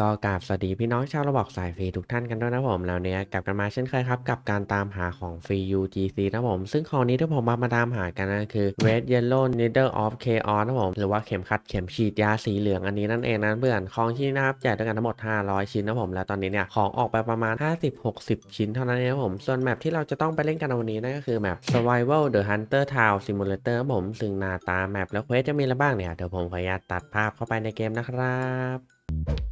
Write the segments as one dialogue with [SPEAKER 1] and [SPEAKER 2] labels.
[SPEAKER 1] ก็กราบสวัสดีพี่น้องชาวระบอกสายฟรีทุกท่านกันด้วยนะผมแล้วเนี่ยกลับกันมาเช่นเคยครับ กับการตามหาของฟรี UGC นะผม ซึ่งของนี้ที่ผมมามาตามหากันนะคือ Red Yellow Needle of Chaos นะผม หรือว่าเข็มขัดเข็มฉีดยาสีเหลืองอันนี้นั่นเองนะเพื่อนของชิ้นนะครับแจกด้วยกันทั้งหมด 500 ชิ้นนะผม แล้วตอนนี้เนี่ยของออกไปประมาณ 50-60 ชิ้นเท่านั้นเองนะผม ส่วนแมปที่เราจะต้องไปเล่นกันในวันนี้นั่นก็คือแมป Survival the Hunter Town Simulator นะผมซึ่งหน้าตาแมปแล้วเควสจะมีอะไรบ้างเนี่ยเดี๋ยวผมขออนุญาตตัดภาพเข้าไปในเกมนะครับ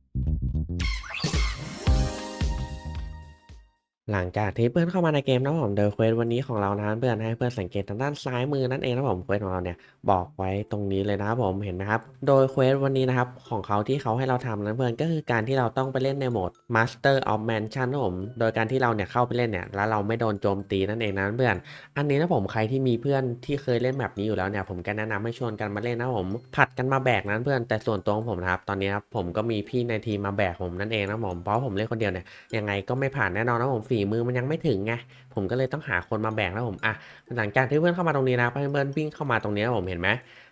[SPEAKER 1] หลังจากที่เพื่อนเข้ามาในเกมนะผมโดยเควสวันนี้ของเรานะเพื่อนให้เพื่อนสังเกตทางด้านซ้ายมือนั่นเองนะผมเควสของเราเนี่ยบอกไว้ตรงนี้เลยนะผมเห็นไหมครับโดยเควสวันนี้นะครับของเขาที่เขาให้เราทำนั้นเพื่อนก็คือการที่เราต้องไปเล่นในโหมด Master of Mansion นะผมโดยการที่เราเนี่ยเข้าไปเล่นเนี่ยแล้วเราไม่โดนโจมตีนั่นเองนะเพื่อน อันนี้นะผมใครที่มีเพื่อนที่เคยเล่นแบบนี้อยู่แล้วเนี่ยผมก็แนะนำให้ชวนกันมาเล่นนะผมผัดกันมาแบกนั้นเพื่อนแต่ส่วนตัวของผมนะครับตอนนี้ครับผมก็มีพี่ในทีมมาแบกผมนั่นเองนะผมเพราะผมเล่นคนเดียวเนี่ยยังไงก็ไม่ผ่านแน่นอนนะผมฝีมือมันยังไม่ถึงไงผมก็เลยต้องหาคนมาแบกนะผมอะหลังจากที่เพื่อนเข้ามาตรงนี้นะเพื่อนวิ่งเข้ามาตรงนี้นผมเห็นไหม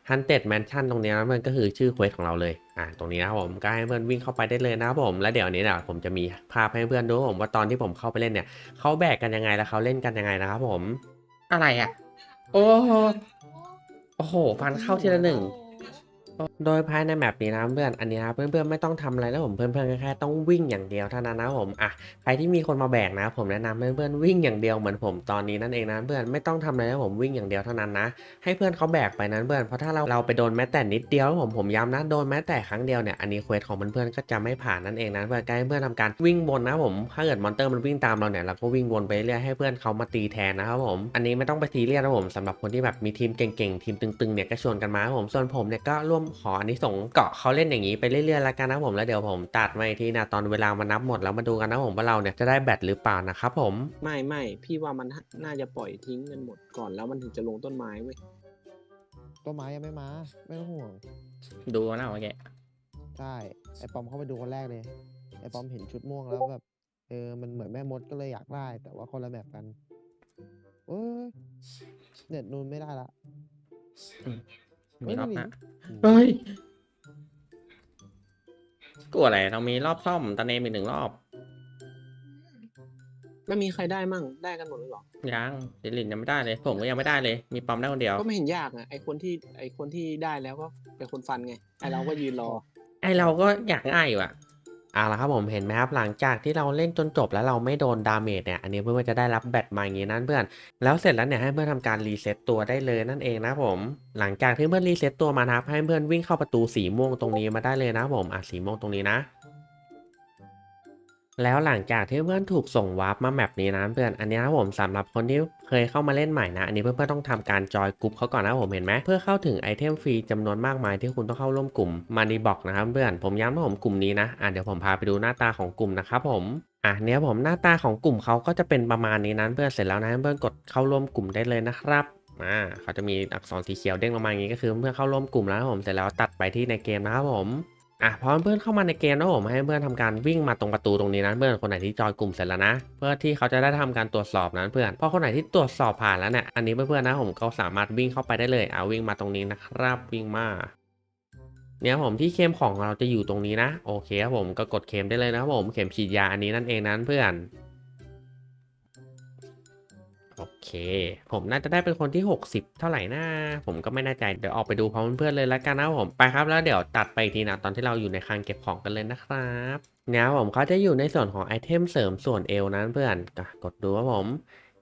[SPEAKER 1] ฮันเต็ดแมนชั่นตรงนี้นะเพื่อนก็คือชื่อเควสของเราเลยอะตรงนี้นะผมก็ให้เพื่อนวิ่งเข้าไปได้เลยนะผมแล้วเดี๋ยวอันนี้เนี่ยผมจะมีภาพให้เพื่อนดูผมว่าตอนที่ผมเข้าไปเล่นเนี่ยเขาแบกกันยังไงแล้วเขาเล่นกันยังไงนะครับผม อะไรอะ โอ้โหโอ้โหฟันเข้าทีละหนึ่งโโดยภายในแมปนี้นะเพื่อนอันนี้นะเพื่อนๆไม่ต้องทำอะไรแล้วผมเพื่อนๆแค่ต้องวิ่งอย่างเดียวเท่านั้นนะผมอะใครที่มีคนมาแบกนะ ผมแนะนำให้เพื่อนๆวิ่งอย่างเดียวเหมือนผมตอนนี้นั่นเองนะเพื่อนไม่ต้องทำอะไรแล้วผมวิ่งอย่างเดียวเท่านั้นนะ ให้เพื่อนเขาแบกไปนั้นเพื่อนเพราะถ้าเราเราไปโดนแม้แต่นิดเดียวผมผมย้ำนะโดนแม้แต่ครั้งเดียวเนี่ยอันนี้เควสของเพื่อนๆก็จะไม่ผ่านนั่นเองนะเพื่อนก็ให้เพื่อนทำการวิ่งวนนะผมถ้าเกิดมอนเตอร์มันวิ่งตามเราเนี่ยเราก็วิ่งวนไปเรื่อยให้เพื่อนเขามาตีแทนนะครับผมอันนี้ไม่ต้องไปซีเรียสนะผมสำหรับคนที่แบบมีทีมเก่งๆทีมตึงๆเนี่ยก็ชวนกันมาครับผมส่วนผมเนี่ยก็ร่วมขออันนี้ส่งส์เกาะเขาเล่นอย่างนี้ไปเรื่อยๆแล้วกันนะผมแล้วเดี๋ยวผมตัดมาอีกทีนะตอนเวลามานับหมดแล้วมาดูกันนะผมว่าเราเนี่ยจะได้แบตหรือเปล่านะครับผม
[SPEAKER 2] ไม่ไม่พี่ว่ามันน่าจะปล่อยทิ้งกันหมดก่อนแล้วมันถึงจะลงต้นไม้เว้ย
[SPEAKER 3] ต้นไม้ยังไม่มา ไม่ต้องห่วง
[SPEAKER 1] ดูนะโอเค
[SPEAKER 3] ใช่ไอปอมเข้าไปดูคนแรกเลย ไอปอมเห็นชุดม่วงแล้วแบบเออมันเหมือนแม่มดก็เลยอยากได้ แต่ว่าคนละแบบกันเอ้ยเน็ตนูนไม่ได้ละ
[SPEAKER 1] มีรอบนะ
[SPEAKER 3] อืม
[SPEAKER 1] เฮ้ยกลัวอะไรเรามีรอบซ่อมตอนนี้มีหนึ่งรอบ
[SPEAKER 2] ไม่มีใครได้มั่งได้กันหมดเลยเหรอ
[SPEAKER 1] ยังสิลินยังไม่ได้เลย ผมก็ยังไม่ได้เลย มีปอมได้คนเดียว
[SPEAKER 2] ก็ไม่เห็นยากอะไอคนที่ไอคนที่ได้แล้วก็เป็นคนฟันไงไอเราก็ยืนรอ
[SPEAKER 1] ไอเราก็อยากง่ายอยู่อะ เอาละครับผมเห็นไหมครับหลังจากที่เราเล่นจนจบแล้วเราไม่โดนดาเมจเนี่ยอันนี้เพื่อนจะได้รับแบตมาอย่างนี้นั่นเพื่อนแล้วเสร็จแล้วเนี่ยให้เพื่อนทำการรีเซ็ตตัวได้เลยนั่นเองนะผมหลังจากที่เพื่อนรีเซ็ตตัวมานะครับให้เพื่อนวิ่งเข้าประตูสีม่วงตรงนี้มาได้เลยนะผมอะสีม่วงตรงนี้นะ แล้วหลังจากที่เพื่อนถูกส่งวาร์ปมาแมปนี้นะเพื่อนอันนี้นะผมสำหรับคนที่เคยเข้ามาเล่นใหม่นะ อันนี้เพื่อนๆต้องทำการจอยกลุ่มเขาก่อนนะผมเห็นไหมเพื่อเข้าถึงไอเทมฟรีจำนวนมากมายที่คุณต้องเข้าร่วมกลุ่มมานีบอกนะครับเพื่อนผมย้ำว่าผมกลุ่มนี้นะอะเดี๋ยวผมพาไปดูหน้าตาของกลุ่มนะครับผมอะเนี่ยผมหน้าตาของกลุ่มเขาก็จะเป็นประมาณนี้นะเพื่อนเสร็จแล้วนะเพื่อนกดเข้าร่วมกลุ่มได้เลยนะครับอ่าเขาจะมีอักษรสีเขียวเด้งลงมาอย่างนี้ก็คือเพื่อเข้าร่วมกลุ่มแล้วผมเสร็จแล้วตัดไปที่ในเกมนะครับผม อะพอเพื่อนเข้ามาในเกมนะผมให้เพื่อนทำการวิ่งมาตรงประตูตรงนี้นะเพื่อนคนไหนที่จอยกลุ่มเสร็จแล้วนะ เพื่อที่เขาจะได้ทำการตรวจสอบนั้นเพื่อนพอคนไหนที่ตรวจสอบผ่านแล้วเนี่ยอันนี้เพื่อนๆนะผมเขาสามารถวิ่งเข้าไปได้เลยเอาวิ่งมาตรงนี้นะครับวิ่งมาเนี่ยผมที่เคมของเราจะอยู่ตรงนี้นะโอเคครับผมก็กดเคมได้เลยนะครับผมเข็มฉีดยาอันนี้นั่นเองนั้นเพื่อน โอเค ผมน่าจะได้เป็นคนที่ 60 เท่าไหร่นะผมก็ไม่แน่ใจ เดี๋ยวออกไปดูพร้อมเพื่อนๆเลยแล้วกันนะผมไปครับแล้วเดี๋ยวตัดไปทีนะตอนที่เราอยู่ในคลังเก็บของกันเลยนะครับเนี่ยผมเขาจะอยู่ในส่วนของไอเทมเสริมส่วนเอวนั้นเพื่อนกดดูว่าผม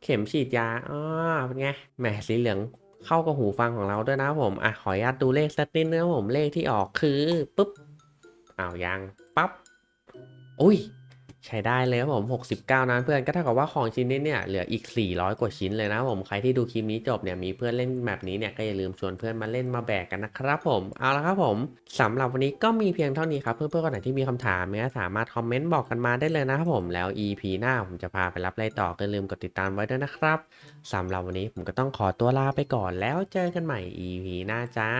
[SPEAKER 1] เข็มฉีดยาอ๋อเป็นไงแหมสีเหลืองเข้ากับหูฟังของเราด้วยนะผมอะขออนุญาตดูเลขสักนิดนึงนะผมเลขที่ออกคือปุ๊บอ้าวยังปั๊บอุ้ย ใช้ได้เลยครับผม 69 นั้นเพื่อนก็เท่ากับว่าของชิ้นนี้เนี่ยเหลืออีก 400 กว่าชิ้นเลยนะผมใครที่ดูคลิปนี้จบเนี่ยมีเพื่อนเล่นแบบนี้เนี่ยก็อย่าลืมชวนเพื่อนมาเล่นมาแบกกันนะครับผมเอาละครับผมสำหรับวันนี้ก็มีเพียงเท่านี้ครับเพื่อนๆคนไหนที่มีคำถามเนี่ยสามารถคอมเมนต์บอกกันมาได้เลยนะครับผมแล้ว EP หน้าผมจะพาไปรับอะไรต่อก็อย่าลืมกดติดตามไว้ด้วยนะครับสำหรับวันนี้ผมก็ต้องขอตัวลาไปก่อนแล้วเจอกันใหม่ EP หน้าจ้า